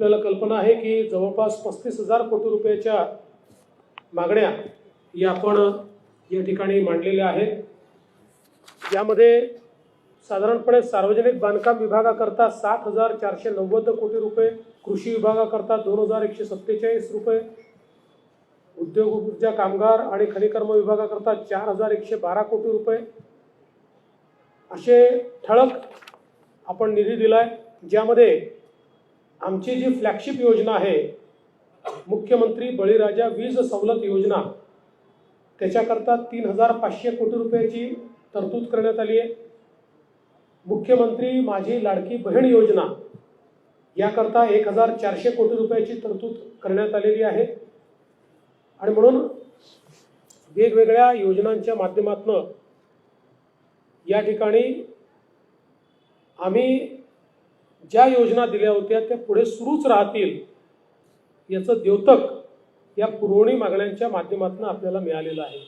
आपल्याला कल्पना आहे की जवळपास पस्तीस हजार कोटी रुपयाच्या मागण्या या आपण या ठिकाणी मांडलेल्या आहेत. यामध्ये साधारणपणे सार्वजनिक बांधकाम विभागाकरता सात हजार चारशे नव्वद कोटी रुपये कृषी विभागाकरता दोन हजार एकशे सत्तेचाळीस रुपये उद्योग ऊर्जा कामगार आणि खनिकर्म विभागाकरता चार हजार एकशे बारा कोटी रुपये. असे ठळक आपण निधी दिला आहे ज्यामध्ये आमची जी फ्लॅगशिप योजना आहे मुख्यमंत्री बळीराजा वीज सवलत योजना त्याच्याकरता तीन हजार पाचशे कोटी रुपयाची तरतूद करण्यात आली आहे. मुख्यमंत्री माझी लाडकी बहीण योजना याकरता एक हजार चारशे कोटी रुपयाची तरतूद करण्यात आलेली आहे. आणि म्हणून वेगवेगळ्या योजनांच्या माध्यमातून या ठिकाणी आम्ही ज्या योजना दिल्या होत्या त्या पुढे सुरूच राहतील याचं द्योतक या पुरवणी मागण्यांच्या माध्यमातून आपल्याला मिळालेलं आहे.